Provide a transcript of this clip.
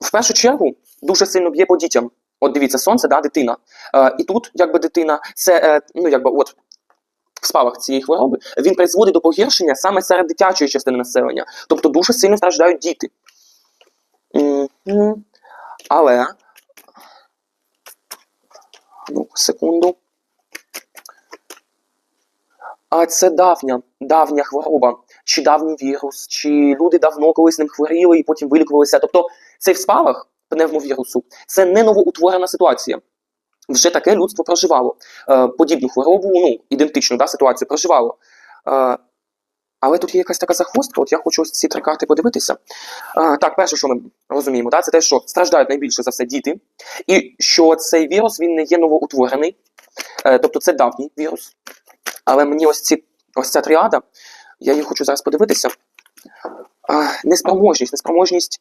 в першу чергу дуже сильно б'є по дітям. От дивіться, сонце, да, дитина. Е, і тут, якби дитина, це е, ну якби от в спалах цієї хвороби він призводить до погіршення саме серед дитячої частини населення. Тобто дуже сильно страждають діти. Але. Ну, секунду. А це давня, давня хвороба, чи давній вірус, чи люди давно колись ним хворіли і потім вилікувалися. Тобто цей в спалах пневмовірусу це не новоутворена ситуація. Вже таке людство проживало. Е, подібну хворобу, ну, ідентичну да, ситуацію проживало. Е, але тут є якась така захвостка, от я хочу ось ці три карти подивитися. Е, так, перше, що ми розуміємо, да, це те, що страждають найбільше за все діти, і що цей вірус він не є новоутворений, тобто це давній вірус. Але мені ось ці ось ця тріада, я її хочу зараз подивитися. А, неспроможність, неспроможність